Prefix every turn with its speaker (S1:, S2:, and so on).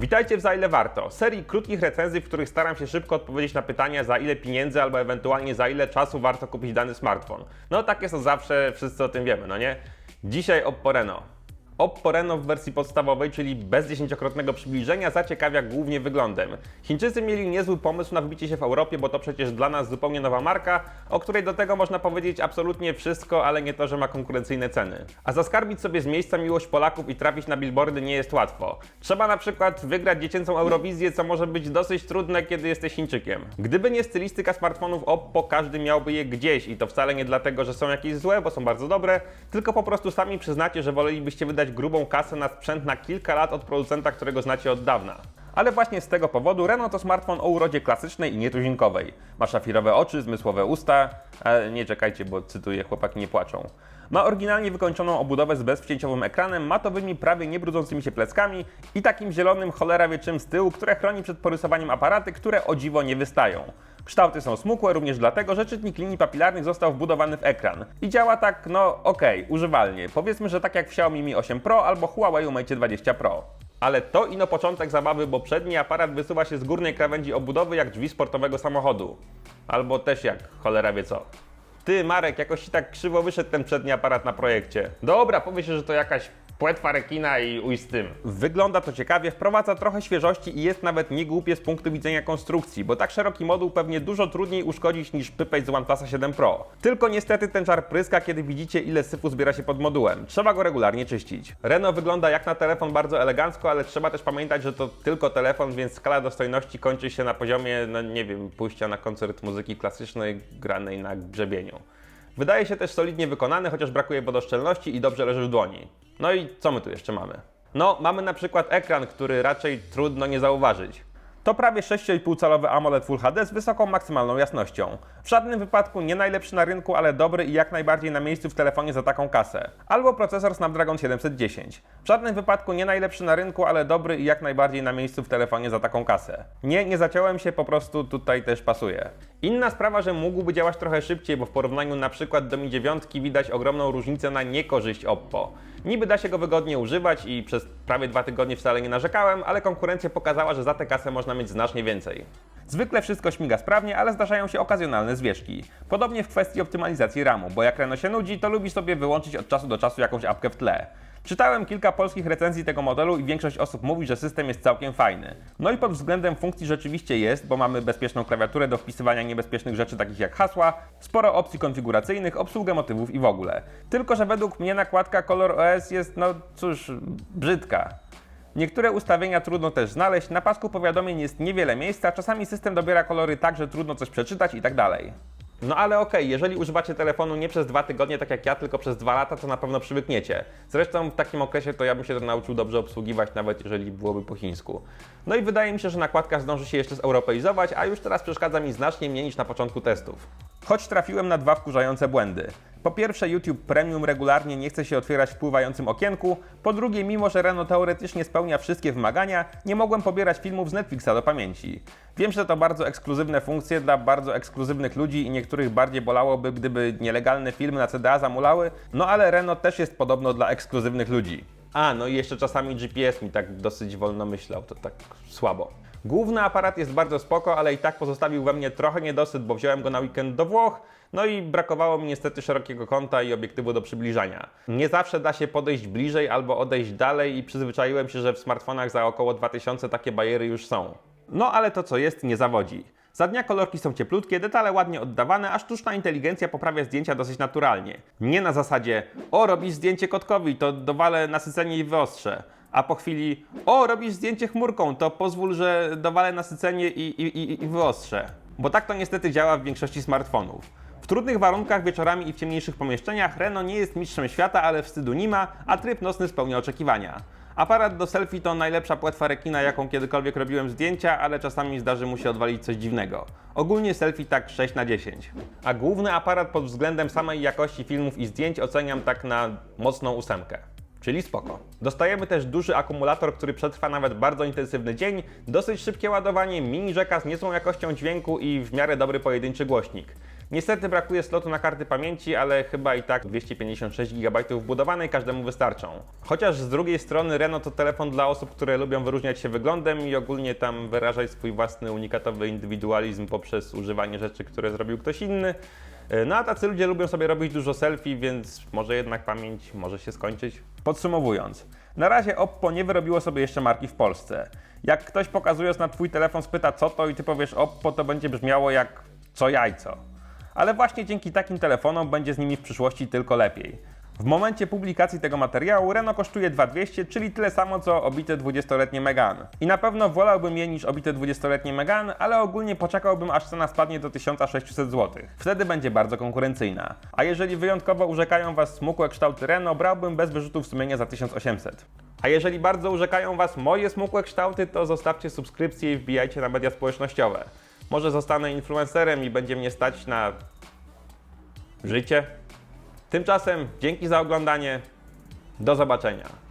S1: Witajcie w Za ile warto, serii krótkich recenzji, w których staram się szybko odpowiedzieć na pytania za ile pieniędzy albo ewentualnie za ile czasu warto kupić dany smartfon. No tak jest to zawsze, wszyscy o tym wiemy, no nie? Dzisiaj Oppo Reno. Oppo Reno w wersji podstawowej, czyli bez dziesięciokrotnego przybliżenia, zaciekawia głównie wyglądem. Chińczycy mieli niezły pomysł na wbicie się w Europie, bo to przecież dla nas zupełnie nowa marka, o której do tego można powiedzieć absolutnie wszystko, ale nie to, że ma konkurencyjne ceny. A zaskarbić sobie z miejsca miłość Polaków i trafić na billboardy nie jest łatwo. Trzeba na przykład wygrać dziecięcą Eurowizję, co może być dosyć trudne, kiedy jesteś Chińczykiem. Gdyby nie stylistyka smartfonów Oppo, każdy miałby je gdzieś i to wcale nie dlatego, że są jakieś złe, bo są bardzo dobre, tylko po prostu sami przyznacie, że wolelibyście wydać grubą kasę na sprzęt na kilka lat od producenta, którego znacie od dawna. Ale właśnie z tego powodu Renault to smartfon o urodzie klasycznej i nietuzinkowej. Ma szafirowe oczy, zmysłowe usta, nie czekajcie, bo cytuję, chłopaki nie płaczą. Ma oryginalnie wykończoną obudowę z bezwcięciowym ekranem, matowymi, prawie nie brudzącymi się pleckami i takim zielonym cholera wie z tyłu, które chroni przed porysowaniem aparaty, które o dziwo nie wystają. Kształty są smukłe również dlatego, że czytnik linii papilarnych został wbudowany w ekran. I działa tak, no okej, używalnie. Powiedzmy, że tak jak w Xiaomi Mi 8 Pro albo Huawei Mate 20 Pro. Ale to ino początek zabawy, bo przedni aparat wysuwa się z górnej krawędzi obudowy jak drzwi sportowego samochodu. Albo też jak cholera wie co. Ty, Marek, jakoś ci tak krzywo wyszedł ten przedni aparat na projekcie. Dobra, powie się, że to jakaś płetwa rekina i uj z tym. Wygląda to ciekawie, wprowadza trochę świeżości i jest nawet niegłupie z punktu widzenia konstrukcji, bo tak szeroki moduł pewnie dużo trudniej uszkodzić niż pypeć z OnePlusa 7 Pro. Tylko niestety ten czar pryska, kiedy widzicie ile syfu zbiera się pod modułem. Trzeba go regularnie czyścić. Renault wygląda jak na telefon bardzo elegancko, ale trzeba też pamiętać, że to tylko telefon, więc skala dostojności kończy się na poziomie, no nie wiem, pójścia na koncert muzyki klasycznej granej na grzebieniu. Wydaje się też solidnie wykonany, chociaż brakuje wodoszczelności i dobrze leży w dłoni. No i co my tu jeszcze mamy? No, mamy na przykład ekran, który raczej trudno nie zauważyć. To prawie 6,5-calowy AMOLED Full HD z wysoką maksymalną jasnością. W żadnym wypadku nie najlepszy na rynku, ale dobry i jak najbardziej na miejscu w telefonie za taką kasę. Albo procesor Snapdragon 710. W żadnym wypadku nie najlepszy na rynku, ale dobry i jak najbardziej na miejscu w telefonie za taką kasę. Nie, nie zaciąłem się, po prostu tutaj też pasuje. Inna sprawa, że mógłby działać trochę szybciej, bo w porównaniu na przykład do Mi 9 widać ogromną różnicę na niekorzyść Oppo. Niby da się go wygodnie używać i przez prawie dwa tygodnie wcale nie narzekałem, ale konkurencja pokazała, że za tę kasę można mieć znacznie więcej. Zwykle wszystko śmiga sprawnie, ale zdarzają się okazjonalne zwieszki. Podobnie w kwestii optymalizacji RAMu, bo jak Reno się nudzi, to lubi sobie wyłączyć od czasu do czasu jakąś apkę w tle. Czytałem kilka polskich recenzji tego modelu i większość osób mówi, że system jest całkiem fajny. No i pod względem funkcji rzeczywiście jest, bo mamy bezpieczną klawiaturę do wpisywania niebezpiecznych rzeczy takich jak hasła, sporo opcji konfiguracyjnych, obsługę motywów i w ogóle. Tylko, że według mnie nakładka Color OS jest, no cóż, brzydka. Niektóre ustawienia trudno też znaleźć, na pasku powiadomień jest niewiele miejsca, czasami system dobiera kolory tak, że trudno coś przeczytać i tak dalej. No ale okej, jeżeli używacie telefonu nie przez dwa tygodnie, tak jak ja, tylko przez dwa lata, to na pewno przywykniecie. Zresztą w takim okresie to ja bym się nauczył dobrze obsługiwać, nawet jeżeli byłoby po chińsku. No i wydaje mi się, że nakładka zdąży się jeszcze zeuropeizować, a już teraz przeszkadza mi znacznie mniej niż na początku testów. Choć trafiłem na dwa wkurzające błędy. Po pierwsze, YouTube Premium regularnie nie chce się otwierać w pływającym okienku. Po drugie, mimo że Renault teoretycznie spełnia wszystkie wymagania, nie mogłem pobierać filmów z Netflixa do pamięci. Wiem, że to bardzo ekskluzywne funkcje dla bardzo ekskluzywnych ludzi i niektórych bardziej bolałoby, gdyby nielegalne filmy na CDA zamulały, no ale Renault też jest podobno dla ekskluzywnych ludzi. A, no i jeszcze czasami GPS mi tak dosyć wolno myślał, to tak słabo. Główny aparat jest bardzo spoko, ale i tak pozostawił we mnie trochę niedosyt, bo wziąłem go na weekend do Włoch, no i brakowało mi niestety szerokiego kąta i obiektywu do przybliżania. Nie zawsze da się podejść bliżej albo odejść dalej i przyzwyczaiłem się, że w smartfonach za około 2000 takie bariery już są. No ale to co jest nie zawodzi. Za dnia kolorki są cieplutkie, detale ładnie oddawane, a sztuczna inteligencja poprawia zdjęcia dosyć naturalnie. Nie na zasadzie, o robisz zdjęcie kotkowi, to dowalę nasycenie i wyostrzę. A po chwili, o robisz zdjęcie chmurką, to pozwól, że dowalę nasycenie i, i, i, i wyostrzę. Bo tak to niestety działa w większości smartfonów. W trudnych warunkach wieczorami i w ciemniejszych pomieszczeniach Renault nie jest mistrzem świata, ale wstydu nie ma, a tryb nocny spełnia oczekiwania. Aparat do selfie to najlepsza płetwa rekina, jaką kiedykolwiek robiłem zdjęcia, ale czasami zdarzy mu się odwalić coś dziwnego. Ogólnie selfie tak 6 na 10. A główny aparat pod względem samej jakości filmów i zdjęć oceniam tak na mocną ósemkę. Czyli spoko. Dostajemy też duży akumulator, który przetrwa nawet bardzo intensywny dzień, dosyć szybkie ładowanie, mini rzeka z niezłą jakością dźwięku i w miarę dobry pojedynczy głośnik. Niestety brakuje slotu na karty pamięci, ale chyba i tak 256 GB wbudowanej każdemu wystarczą. Chociaż z drugiej strony Renault to telefon dla osób, które lubią wyróżniać się wyglądem i ogólnie tam wyrażać swój własny unikatowy indywidualizm poprzez używanie rzeczy, które zrobił ktoś inny. No a tacy ludzie lubią sobie robić dużo selfie, więc może jednak pamięć może się skończyć. Podsumowując, na razie Oppo nie wyrobiło sobie jeszcze marki w Polsce. Jak ktoś pokazując na Twój telefon spyta co to i Ty powiesz Oppo, to będzie brzmiało jak co jajco. Ale właśnie dzięki takim telefonom będzie z nimi w przyszłości tylko lepiej. W momencie publikacji tego materiału Renault kosztuje 2200, czyli tyle samo co obite 20-letnie Megane. I na pewno wolałbym je niż obite 20-letnie Megane, ale ogólnie poczekałbym aż cena spadnie do 1600 zł. Wtedy będzie bardzo konkurencyjna. A jeżeli wyjątkowo urzekają Was smukłe kształty Renault, brałbym bez wyrzutów sumienia za 1800. A jeżeli bardzo urzekają Was moje smukłe kształty, to zostawcie subskrypcję i wbijajcie na media społecznościowe. Może zostanę influencerem i będzie mnie stać na życie. Tymczasem dzięki za oglądanie. Do zobaczenia.